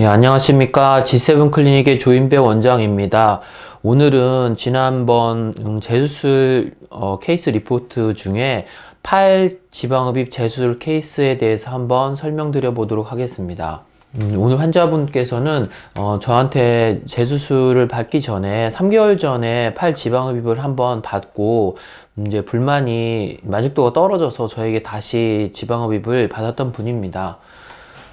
예, 안녕하십니까. G7 클리닉의 조인배 원장입니다. 오늘은 지난번 음, 재수술 어, 케이스 리포트 중에 팔 지방흡입 재수술 케이스에 대해서 한번 설명드려 보도록 하겠습니다. 음, 오늘 환자분께서는 어, 저한테 재수술을 받기 전에 3개월 전에 팔 지방흡입을 한번 받고 음, 이제 불만이 만족도가 떨어져서 저에게 다시 지방흡입을 받았던 분입니다.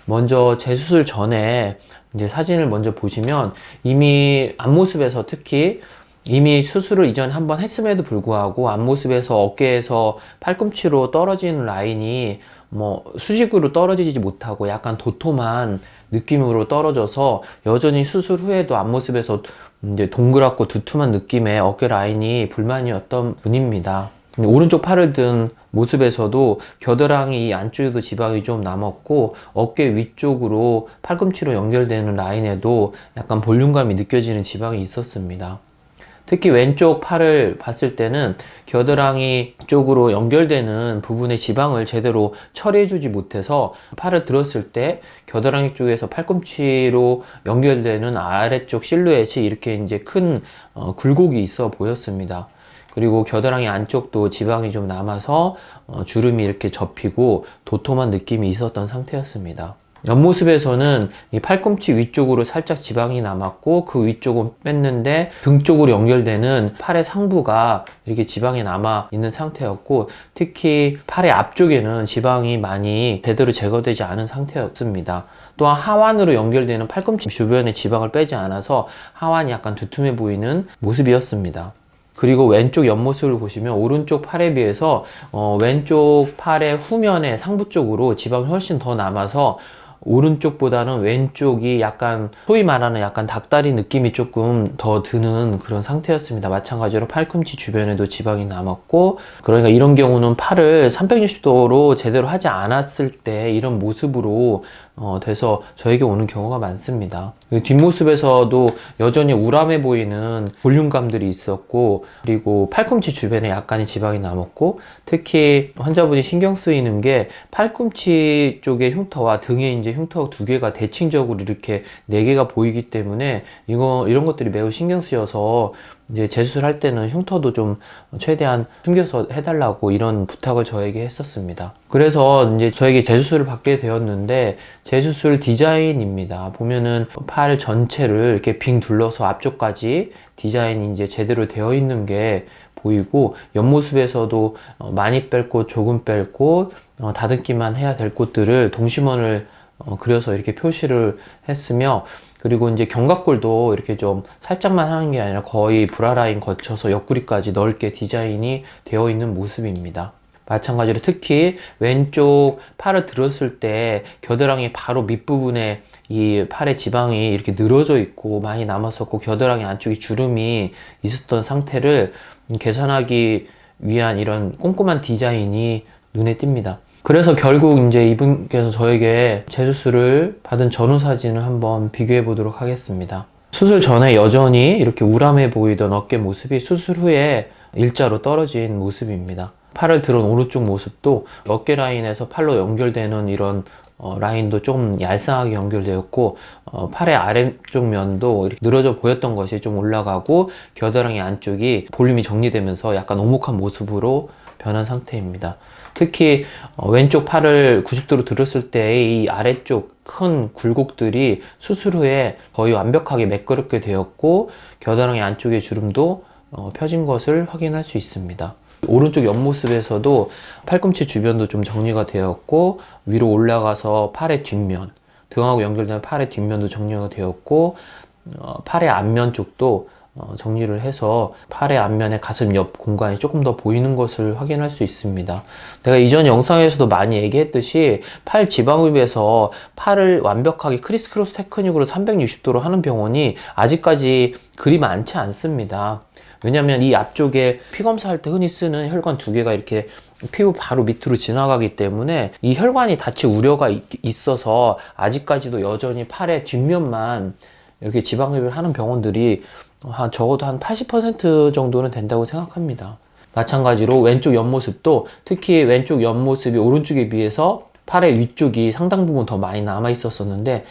먼저 재수술 전에 이제 사진을 먼저 보시면 이미 앞모습에서 특히 이미 수술을 이전 한번 했음에도 불구하고 앞모습에서 어깨에서 팔꿈치로 떨어지는 라인이 뭐 수직으로 떨어지지 못하고 약간 도톰한 느낌으로 떨어져서 여전히 수술 후에도 앞모습에서 이제 동그랗고 두툼한 느낌의 어깨 라인이 불만이었던 분입니다. 오른쪽 팔을 든 모습에서도 겨드랑이 안쪽에도 지방이 좀 남았고 어깨 위쪽으로 팔꿈치로 연결되는 라인에도 약간 볼륨감이 느껴지는 지방이 있었습니다. 특히 왼쪽 팔을 봤을 때는 겨드랑이 쪽으로 연결되는 부분의 지방을 제대로 처리해주지 못해서 팔을 들었을 때 겨드랑이 쪽에서 팔꿈치로 연결되는 아래쪽 실루엣이 이렇게 이제 큰 어, 굴곡이 있어 보였습니다. 그리고 겨드랑이 안쪽도 지방이 좀 남아서 어, 주름이 이렇게 접히고 도톰한 느낌이 있었던 상태였습니다. 옆모습에서는 이 팔꿈치 위쪽으로 살짝 지방이 남았고 그 위쪽은 뺐는데 등 쪽으로 연결되는 팔의 상부가 이렇게 지방이 남아 있는 상태였고 특히 팔의 앞쪽에는 지방이 많이 제대로 제거되지 않은 상태였습니다. 또한 하완으로 연결되는 팔꿈치 주변에 지방을 빼지 않아서 하완이 약간 두툼해 보이는 모습이었습니다. 그리고 왼쪽 옆모습을 보시면 오른쪽 팔에 비해서 어, 왼쪽 팔의 후면에 상부 쪽으로 지방이 훨씬 더 남아서 오른쪽보다는 왼쪽이 약간 소위 말하는 약간 닭다리 느낌이 조금 더 드는 그런 상태였습니다. 마찬가지로 팔꿈치 주변에도 지방이 남았고 그러니까 이런 경우는 팔을 360도로 제대로 하지 않았을 때 이런 모습으로 어, 돼서 저에게 오는 경우가 많습니다. 뒷모습에서도 여전히 우람해 보이는 볼륨감들이 있었고, 그리고 팔꿈치 주변에 약간의 지방이 남았고, 특히 환자분이 신경 쓰이는 게 팔꿈치 쪽의 흉터와 등에 이제 흉터 두 개가 대칭적으로 이렇게 네 개가 보이기 때문에 이거, 이런 것들이 매우 신경 쓰여서 이제 재수술 할 때는 흉터도 좀 최대한 숨겨서 해달라고 이런 부탁을 저에게 했었습니다. 그래서 이제 저에게 재수술을 받게 되었는데 재수술 디자인입니다. 보면은 팔 전체를 이렇게 빙 둘러서 앞쪽까지 디자인이 이제 제대로 되어 있는 게 보이고 옆모습에서도 어, 많이 뺄 곳, 조금 뺄 곳, 어, 다듬기만 해야 될 곳들을 동심원을 어, 그려서 이렇게 표시를 했으며 그리고 이제 견갑골도 이렇게 좀 살짝만 하는 게 아니라 거의 브라라인 거쳐서 옆구리까지 넓게 디자인이 되어 있는 모습입니다. 마찬가지로 특히 왼쪽 팔을 들었을 때 겨드랑이 바로 밑부분에 이 팔의 지방이 이렇게 늘어져 있고 많이 남았었고 겨드랑이 안쪽에 주름이 있었던 상태를 개선하기 위한 이런 꼼꼼한 디자인이 눈에 띕니다. 그래서 결국 이제 이분께서 저에게 재수술을 받은 전후 사진을 한번 비교해 보도록 하겠습니다. 수술 전에 여전히 이렇게 우람해 보이던 어깨 모습이 수술 후에 일자로 떨어진 모습입니다. 팔을 들은 오른쪽 모습도 어깨 라인에서 팔로 연결되는 이런 어, 라인도 좀 얄쌍하게 연결되었고 어, 팔의 아래쪽 면도 늘어져 보였던 것이 좀 올라가고 겨드랑이 안쪽이 볼륨이 정리되면서 약간 오목한 모습으로 변한 상태입니다. 특히 어, 왼쪽 팔을 90도로 들었을 때이 아래쪽 큰 굴곡들이 수술 후에 거의 완벽하게 매끄럽게 되었고 겨드랑이 안쪽의 주름도 어, 펴진 것을 확인할 수 있습니다. 오른쪽 옆모습에서도 팔꿈치 주변도 좀 정리가 되었고 위로 올라가서 팔의 뒷면 등하고 연결되는 팔의 뒷면도 정리가 되었고 어, 팔의 앞면 쪽도 어, 정리를 해서 팔의 앞면에 가슴 옆 공간이 조금 더 보이는 것을 확인할 수 있습니다. 내가 이전 영상에서도 많이 얘기했듯이 팔 지방흡입에서 팔을 완벽하게 크리스 크로스 테크닉으로 360도로 하는 병원이 아직까지 그리 많지 않습니다. 왜냐하면 이 앞쪽에 피 검사할 때 흔히 쓰는 혈관 두 개가 이렇게 피부 바로 밑으로 지나가기 때문에 이 혈관이 다칠 우려가 있어서 아직까지도 여전히 팔의 뒷면만 이렇게 지방흡입을 하는 병원들이 한 적어도 한 80% 정도는 된다고 생각합니다. 마찬가지로 왼쪽 옆모습도 특히 왼쪽 옆모습이 오른쪽에 비해서 팔의 위쪽이 상당 부분 더 많이 남아 있었었는데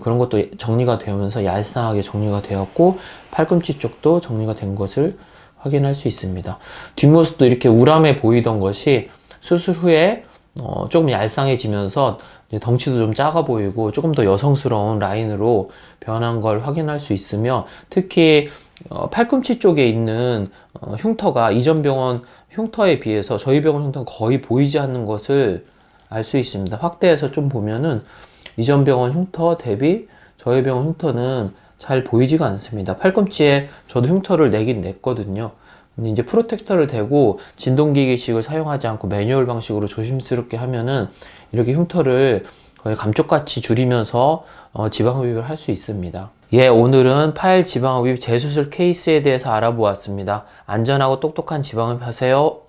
그런 것도 정리가 되면서 얄쌍하게 정리가 되었고 팔꿈치 쪽도 정리가 된 것을 확인할 수 있습니다. 뒷모습도 이렇게 우람해 보이던 것이 수술 후에 어, 조금 얄쌍해지면서 덩치도 좀 작아 보이고 조금 더 여성스러운 라인으로 변한 걸 확인할 수 있으며 특히 어, 팔꿈치 쪽에 있는 어, 흉터가 이전 병원 흉터에 비해서 저희 병원 흉터는 거의 보이지 않는 것을 알 수 있습니다. 확대해서 좀 보면은 이전 병원 흉터 대비 저희 병원 흉터는 잘 보이지가 않습니다. 팔꿈치에 저도 흉터를 내긴 냈거든요. 이제 프로텍터를 대고 진동기계식을 사용하지 않고 매뉴얼 방식으로 조심스럽게 하면은 이렇게 흉터를 거의 감쪽같이 줄이면서 어, 지방흡입을 할 수 있습니다. 예, 오늘은 팔 지방흡입 재수술 케이스에 대해서 알아보았습니다. 안전하고 똑똑한 지방흡입 하세요.